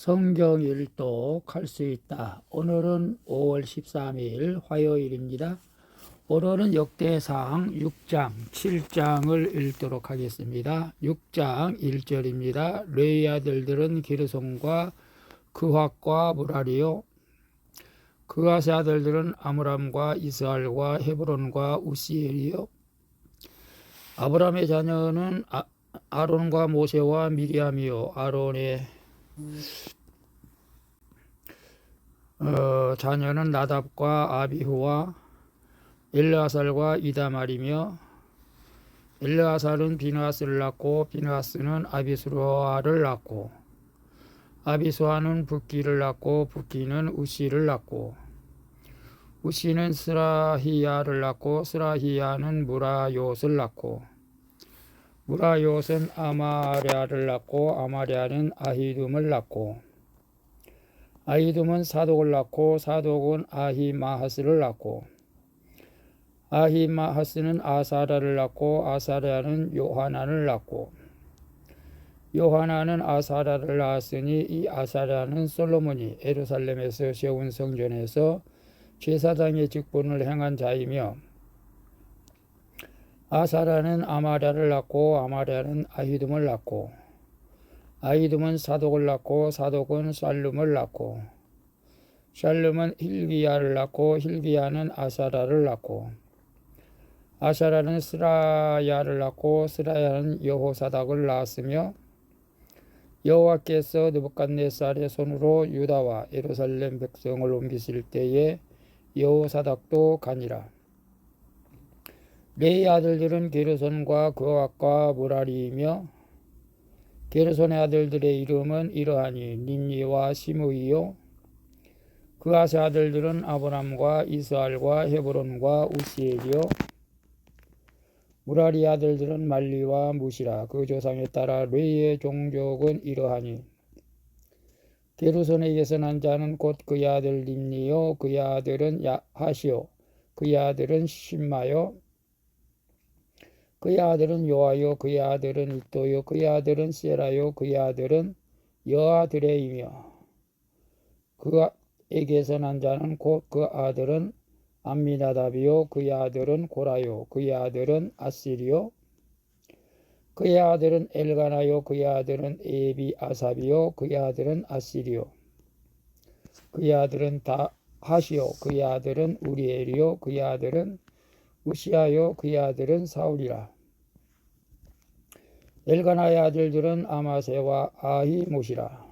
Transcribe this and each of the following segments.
성경 일독 할 수 있다. 오늘은 5월 13일 화요일입니다. 오늘은 역대상 6장, 7장을 읽도록 하겠습니다. 6장 1절입니다. 레위 아들들은 기르손과 그학과 무라리요. 그하세 아들들은 아므람과 이스알과 헤브론과 우시엘이요. 아브람의 자녀는 아, 아론과 모세와 미리암이요. 아론의 어, 자녀는 나답과 아비후와 엘르아살과 이다말이며 엘르아살은 비누아스를 낳고 비누아스는 아비수아를 낳고 아비수아는 붓기를 낳고 붓기는 우시를 낳고 우시는 스라히야를 낳고 스라히야는 무라요스를 낳고 무라요스는 아마랴를 낳고 아마랴는 아히둠을 낳고 아히둠은 사독을 낳고 사독은 아히마하스를 낳고 아히마하스는 아사라를 낳고 아사라는 요하나를 낳고 요하나는 아사라를 낳았으니 이 아사라는 솔로몬이 에루살렘에서 세운 성전에서 제사장의 직분을 행한 자이며 아사라는 아마랴를 낳고 아마랴는 아히둠을 낳고 아히둠은 사독을 낳고 사독은 살룸을 낳고 샬룸은 힐기야를 낳고 힐기야는 아사라를 낳고 아사라는 스라야를 낳고 스라야는 여호사닥을 낳았으며 여호와께서 느부갓네살의 손으로 유다와 예루살렘 백성을 옮기실 때에 여호사닥도 가니라. 레이 아들들은 게르손과 그악과 무라리이며 게르손의 아들들의 이름은 이러하니 닌니와 시므이요. 그아세 아들들은 아브람과 이스알과 헤브론과 우시엘이요. 무라리 아들들은 말리와 무시라. 그 조상에 따라 레이의 종족은 이러하니 게르손에게서 난 자는 곧 그의 아들 닌니요. 그의 아들은 야하시요. 그의 아들은 심마요 그의 아들은 요아요 그의 아들은 이또요 그의 아들은 세라요 그의 아들은 여아들의이며 그에게서 난 자는 곧 그 아들은 암미나답이요 그의 아들은 고라요 그의 아들은 아시리요 그의 아들은 엘가나요 그의 아들은 에비 아삽이요 그의 아들은 아시리요 그의 아들은 다 하시요 그의 아들은 우리엘이요 그의 아들은 우시아요 그의 아들은 사울이라. 엘가나의 아들들은 아마세와 아히못이라.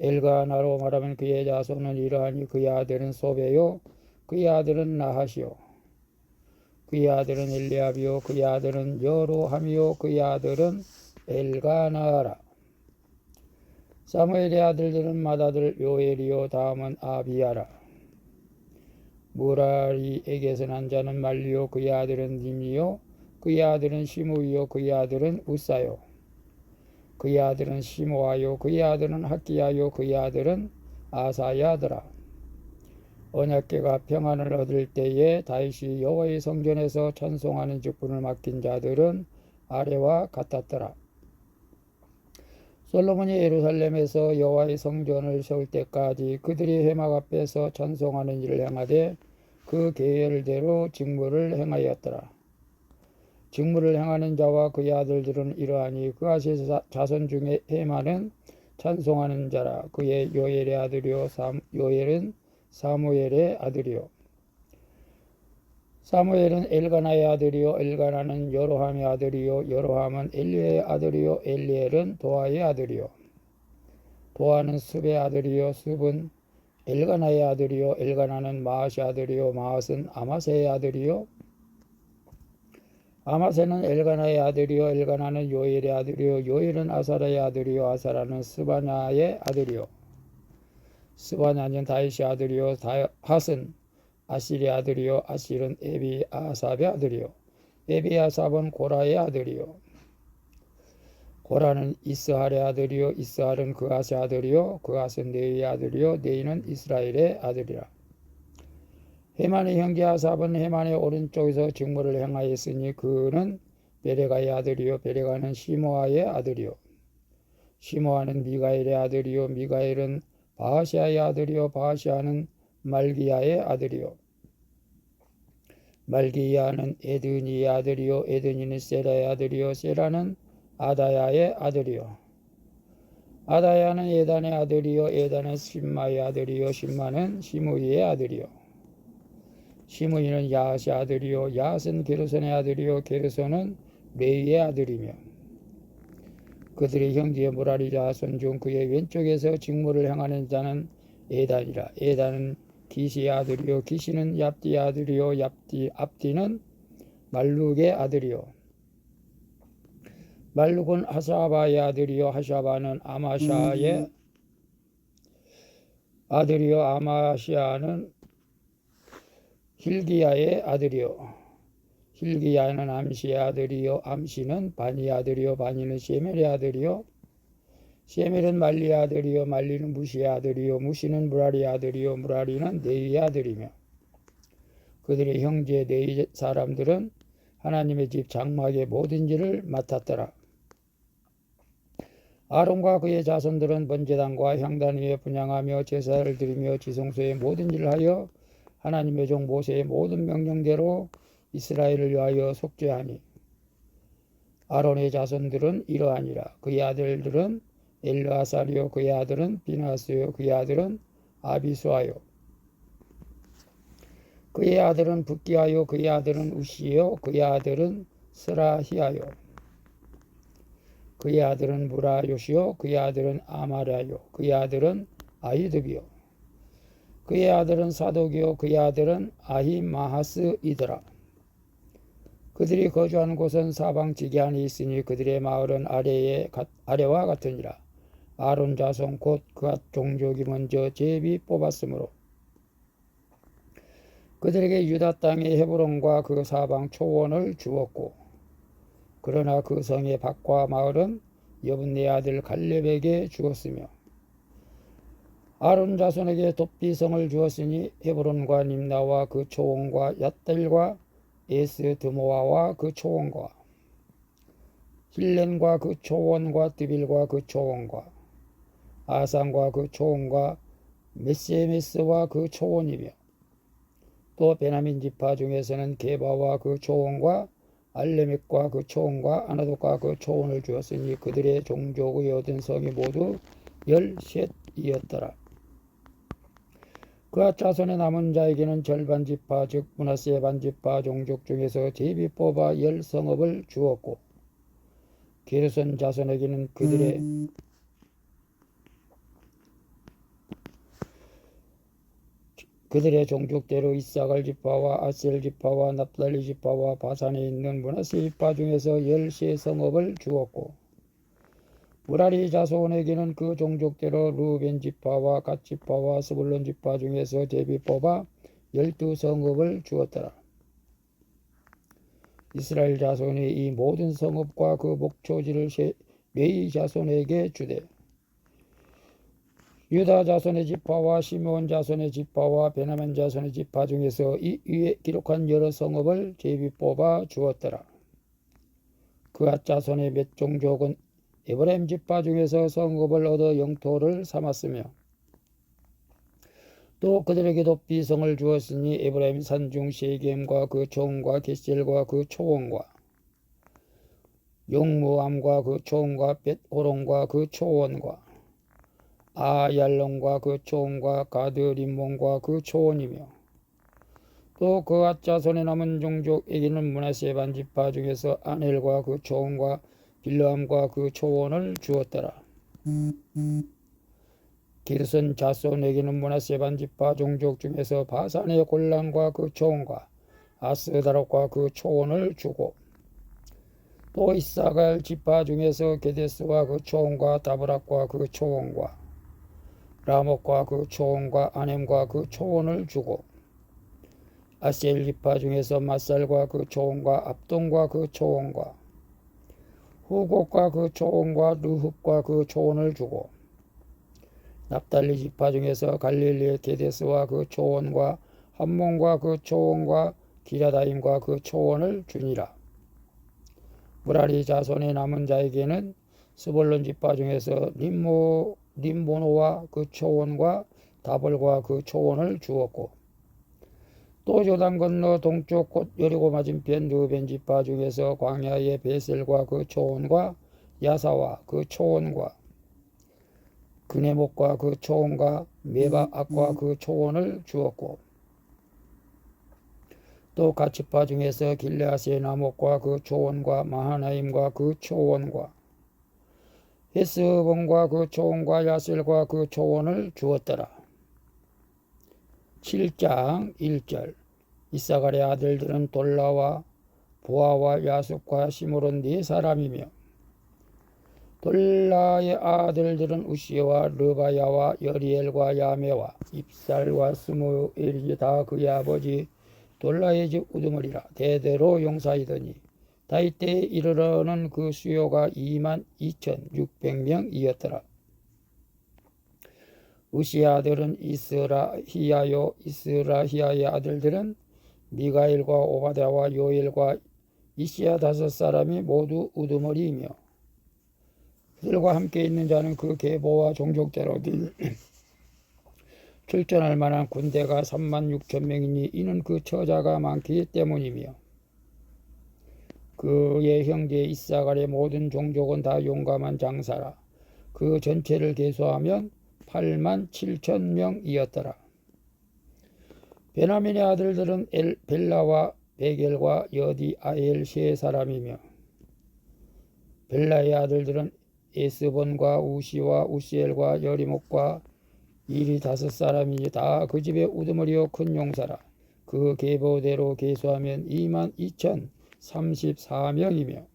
엘가나로 말하면 그의 자손은 이러하니 그의 아들은 소베요 그의 아들은 나하시요 그의 아들은 엘리압이요 그의 아들은 여로함이요 그의 아들은 엘가나라. 사무엘의 아들들은 맏아들 요엘이요 다음은 아비야라 무라리에게서 난 자는 말리요 그의 아들은 님이요 그의 아들은 시므이요 그의 아들은 우사요 그의 아들은 시모아요 그의 아들은 학기야요 그의 아들은 아사야더라 언약계가 평안을 얻을 때에 다윗이 여호와의 성전에서 찬송하는 직분을 맡긴 자들은 아래와 같았더라. 솔로몬이 예루살렘에서 여호와의 성전을 세울 때까지 그들이 회막 앞에서 찬송하는 일을 행하되 그 계열대로 직무를 행하였더라. 직무를 행하는 자와 그의 아들들은 이러하니 그 아세 자손 중에 해마는 찬송하는 자라 그의 요엘의 아들이요 요엘은 사무엘의 아들이요 사무엘은 엘가나의 아들이요 엘가나는 여로함의 아들이요 여로함은 엘리의 아들이요 엘리엘은 도아의 아들이요. 도아는 습의 아들이요 습은 엘가나의 아들이요 엘가나는 마앗의 아들이요 마앗은 아마세의 아들이요. 아마세는 엘가나의 아들이요 엘가나는 요엘의 아들이요 요엘은 아사라의 아들이요 아사라는 스바냐의 아들이요. 스바냐는 다윗의 아들이요 다 핫은 아시리 아들이요 아실은 에비 아삽의 아들이요. 에비 아삽은 고라의 아들이요. 고라는 이스할의 아들이요 이스할은 그아스의 아들이요 그아스는 네이의 아들이요 네이는 이스라엘의 아들이라. 헤만의 형제 아삽은 헤만의 오른쪽에서 직무를 행하였으니 그는 베레가의 아들이요 베레가는 시모아의 아들이요. 시모아는 미가엘의 아들이요 미가엘은 바하시아의 아들이요 바하시아는 말기야의 아들이요. 말기야는 에드니의 아들이요. 에드니는 세라의 아들이요. 세라는 아다야의 아들이요. 아다야는 에단의 아들이요. 에단은 심마의 아들이요. 심마는 시므이의 아들이요. 시므이는 야앗의 아들이요. 야앗은 게르손의 아들이요. 게르손은 레이의 아들이며 그들의 형제의 무라리 자손 중 그의 왼쪽에서 직무를 행하는 자는 에단이라. 에단은 기시의 아들이요 기시는 얍디의 아들이요 얍디 압디는 말룩의 아들이요. 말룩은 하사바의 아들이요 하사바는 아마샤의 아들이요 아마시아는 힐기야의 아들이요. 힐기야는 암시의 아들이요 암시는 바니의 아들이요 바니는 세멜의 아들이요 세멜은 말리의 아들이요 말리는 무시의 아들이요 무시는 무라리의 아들이요 무라리는 네이의 아들이며 그들의 형제 네이 사람들은 하나님의 집 장막의 모든 일을 맡았더라. 아론과 그의 자손들은 번제단과 향단 위에 분양하며 제사를 드리며 지성소의 모든 일을 하여 하나님의 종 모세의 모든 명령대로 이스라엘을 위하여 속죄하니 아론의 자손들은 이러하니라 그의 아들들은 엘르아사리요 그의 아들은 비나스요 그의 아들은 아비수아요 그의 아들은 붓기하요 그의 아들은 우시요 그의 아들은 스라히아요 그의 아들은 무라요시요 그의 아들은 아마랴요 그의 아들은 아히드비요 그의 아들은 사독이요 그의 아들은 아히마하스이더라 그들이 거주하는 곳은 사방 지기안이 있으니 그들의 마을은 아래에 아래와 같으니라 아론 자손 곧 그앗 종족이 먼저 제비 뽑았으므로 그들에게 유다 땅의 헤브론과 그 사방 초원을 주었고 그러나 그 성의 밖과 마을은 여분네 아들 갈렙에게 주었으며 아론 자손에게 돕비성을 주었으니 헤브론과 님나와 그 초원과 얏델과 에스 드모아와 그 초원과 힐렌과 그 초원과 드빌과 그 초원과 아산과 그 초원과 메세메스와 그 초원이며 또 베나민 지파 중에서는 게바와 그 초원과 알레멕과 그 초원과 아나독과 그 초원을 주었으니 그들의 종족의 얻은 성이 모두 열셋이었더라. 그와 자손의 남은 자에게는 절반 지파 즉 문하세 반 지파 종족 중에서 제비 뽑아 열 성읍을 주었고 게르손 자손에게는 그들의 그들의 종족대로 이사갈 지파와 아셀 지파와 납달리 지파와 바산에 있는 문하세 지파 중에서 열세 성읍을 주었고 무라리 자손에게는 그 종족대로 루벤 지파와 갓 지파와 스불론 지파 중에서 제비 뽑아 열두 성읍을 주었더라. 이스라엘 자손이 이 모든 성읍과 그 목초지를 메이 자손에게 주되 유다 자손의 지파와 시므온 자손의 지파와 베나멘 자손의 지파 중에서 이 위에 기록한 여러 성읍을 제비 뽑아 주었더라. 그앗 자손의 몇 종족은 에브라임 지파 중에서 성읍을 얻어 영토를 삼았으며 또 그들에게도 비성을 주었으니 에브라임 산중 세겜과 그 총과 게셀과 그 초원과 용무암과 그 초원과 벳호론과 그 초원과 아얄론과 그 초원과 가드림몬과 그 초원이며 또 그앗 자손에 남은 종족에게는 문하세 반지파 중에서 아넬과 그 초원과 빌라함과 그 초원을 주었더라. 기르선 자손에게는 문하세 반지파 종족 중에서 바산의 골란과 그 초원과 아스다락과 그 초원을 주고 또 이사갈 지파 중에서 게데스와 그 초원과 다브락과 그 초원과 라목과 그 초원과 아넴과 그 초원을 주고 아셀 지파 중에서 마살과 그 초원과 압동과 그 초원과 후곡과 그 초원과 르흡과 그 초원을 주고 납달리 지파 중에서 갈릴리의 게데스와 그 초원과 함몬과 그 초원과 기라다임과 그 초원을 주니라. 무라리 자손의 남은 자에게는 스볼론 지파 중에서 림모 림보노와 그 초원과 다볼과 그 초원을 주었고 또 조단 건너 동쪽 곳 여리고 맞은편 르벤 지파 중에서 광야의 베셀과 그 초원과 야사와 그 초원과 그네목과 그 초원과 메바악과 그 초원을 주었고 또 가치파 중에서 길레아스의 나목과 그 초원과 마하나임과 그 초원과 헤스본과 그 초원과 야셀과 그 초원을 주었더라. 7장 1절 이사갈의 아들들은 돌라와 보아와 야숙과 시므론 네 사람이며 돌라의 아들들은 우시와 르바야와 여리엘과 야메와 입살과 스무엘이 다 그의 아버지 돌라의 집 우두머리라 대대로 용사이더니 다윗 때에 이르러는 그 수요가 2만 2천6백명이었더라. 우시 아들은 이스라히야요 이스라히야의 아들들은 미가엘과 오바댜와 요엘과 이시야 다섯 사람이 모두 우두머리이며 그들과 함께 있는 자는 그 계보와 종족대로 늘 출전할 만한 군대가 3만 6천 명이니 이는 그 처자가 많기 때문이며 그의 형제 이사갈의 모든 종족은 다 용감한 장사라 그 전체를 계수하면 8만 7천 명이었더라. 베나민의 아들들은 엘, 벨라와 베겔과 여디 아엘 세 사람이며 벨라의 아들들은 에스본과 우시와 우시엘과 여리목과 일이 다섯 사람이니 다 그 집의 우두머리요 큰 용사라. 그 계보대로 계수하면 2만 2천 34명이며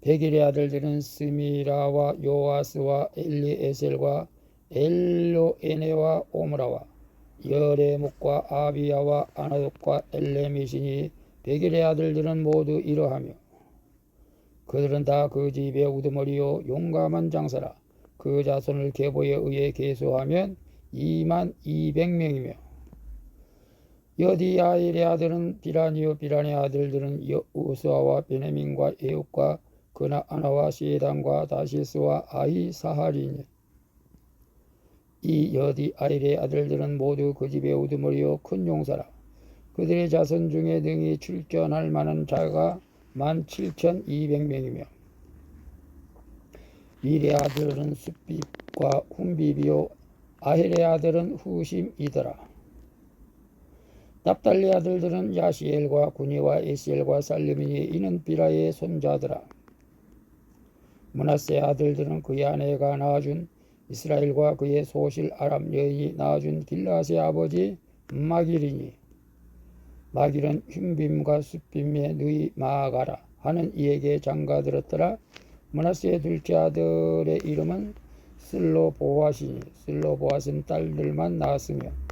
베길의 아들들은 스미라와 요아스와 엘리에셀과 엘로에네와 오므라와 여레목과 아비야와 아나독과 엘레미시니 베길의 아들들은 모두 이러하며 그들은 다 그 집의 우두머리요 용감한 장사라 그 자손을 계보에 의해 계수하면 2만 200명이며 여디아일의 아들은 비라니요 비란의 아들들은 우스아와 베네민과 에욱과 그나 아나와 시에단과 다시스와 아이 사하리니 이 여디아일의 아들들은 모두 그 집의 우두머리요 큰 용사라 그들의 자손 중에 등이 출전할 만한 자가 만 7,200명이며 밀의 아들은 숫비과 훈비비요 아헬의 아들은 후심이더라. 납달리 아들들은 야시엘과 구니와 에시엘과 살르미니 이는 비라의 손자더라. 문하세 아들들은 그의 아내가 낳아준 이스라엘과 그의 소실 아람 여인이 낳아준 길라스의 아버지 마길이니 마길은 흉빔과 숫빔의 누이 마아가라 하는 이에게 장가 들었더라. 문하세의 둘째 아들의 이름은 슬로보아시니 슬로보아스는 딸들만 낳았으며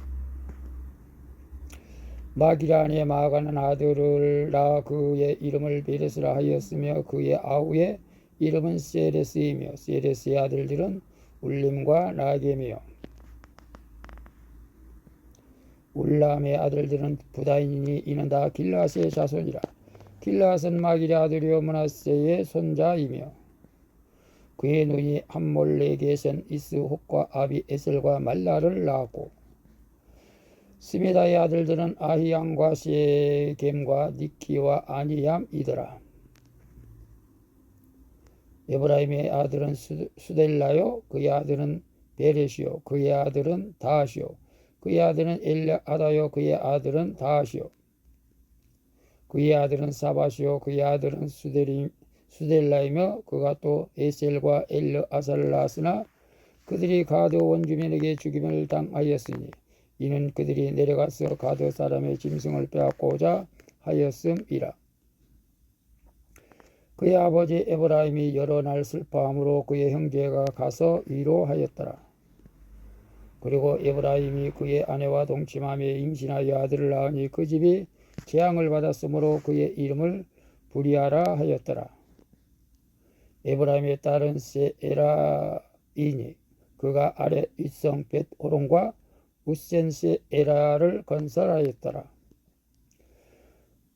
마기라니의 마가는 아들을 낳아 그의 이름을 베레스라 하였으며 그의 아우의 이름은 세레스이며 세레스의 아들들은 울림과 나게며 울람의 아들들은 부다인이니 이는 다 길라스의 자손이라. 길라스는 마길의 아들이요 문하세의 손자이며 그의 눈이 함몰레게선 이스혹과 아비 에셀과 말라를 낳았고 스미다의 아들들은 아히양과 세겜과 니키와 아니얌이더라. 에브라임의 아들은 수델라요. 그의 아들은 베레시요. 그의 아들은 다시요. 그의 아들은 엘아다요. 그의 아들은 다시요. 그의 아들은 사바시요. 그의 아들은 수데림 수델라이며 그가 또 에셀과 엘르 아사를 낳았으나 그들이 가드 원주민에게 죽임을 당하였으니 이는 그들이 내려가서 가드 사람의 짐승을 빼앗고자 하였음이라. 그의 아버지 에브라임이 여러 날 슬퍼함으로 그의 형제가 가서 위로하였더라. 그리고 에브라임이 그의 아내와 동침함에 임신하여 아들을 낳으니 그 집이 재앙을 받았으므로 그의 이름을 부리아라 하였더라. 에브라임의 딸은 세에라이니 그가 아래 윗성 벳호론과 우센세 에라를 건설하였더라.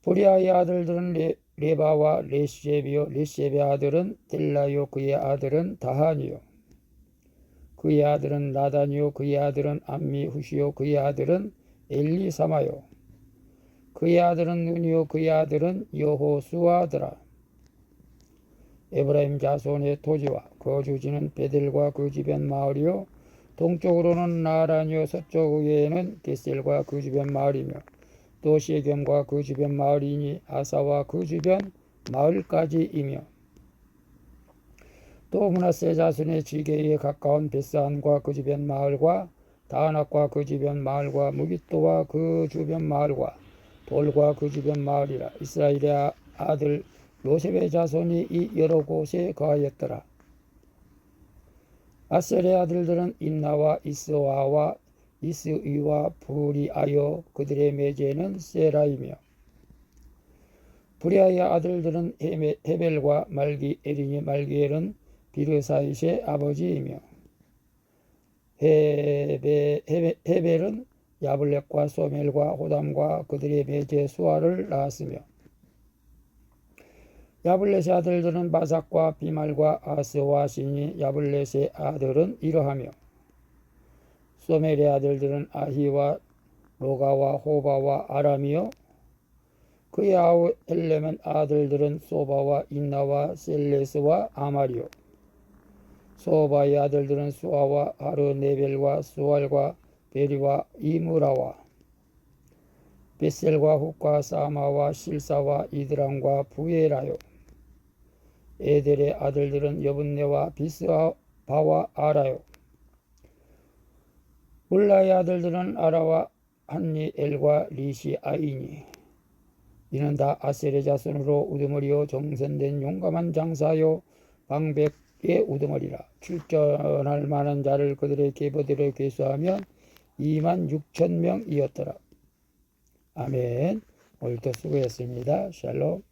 부리아의 아들들은 레바와 레시제비요 레시제비의 아들은 델라요 그의 아들은 다한이요. 그의 아들은 나단이요 그의 아들은 암미 후시요 그의 아들은 엘리사마요. 그의 아들은 눈이요 그의 아들은 여호수아더라. 에브라임 자손의 토지와 거주지는 베델과 그 주변 마을이요 동쪽으로는 나란이요 서쪽에는 게셀과 그 주변 마을이며 또 시겜과 그 주변 마을이니 아사와 그 주변 마을까지이며 또 문하세 자손의 지게에 가까운 베스안과 그 주변 마을과 다낙과 그 주변 마을과 무기또와 그 주변 마을과 돌과 그 주변 마을이라 이스라엘의 아- 아들 요셉의 자손이 이 여러 곳에 거하였더라. 아셀의 아들들은 임나와 이스와와 이스위와 부리아요 그들의 매제는 세라이며. 부리아의 아들들은 헤벨과 말기 에린이 말기엘은 비르사이의 아버지이며. 헤베, 헤베, 헤벨은 야블렉과 소멜과 호담과 그들의 매제 수아를 낳았으며 야블렛의 아들들은 바삭과 비말과 아스와 신이 야블렛의 아들은 이러하며 소멜의 아들들은 아히와 로가와 호바와 아람이요 그의 아우 엘레멘 아들들은 소바와 인나와 셀레스와 아마리요 소바의 아들들은 수아와 아르네벨과 수알과 베리와 이무라와 베셀과 훅과 사마와 실사와 이드람과 부에라요 에델의 아들들은 여분네와 비스바와 아라요 울라의 아들들은 아라와 한니엘과 리시아이니 이는 다 아셀의 자손으로 우두머리요 정선된 용감한 장사요 방백의 우두머리라 출전할 만한 자를 그들의 계보대로 계수하면 2만 6천 명이었더라. 아멘. 오늘도 수고했습니다. 샬롬.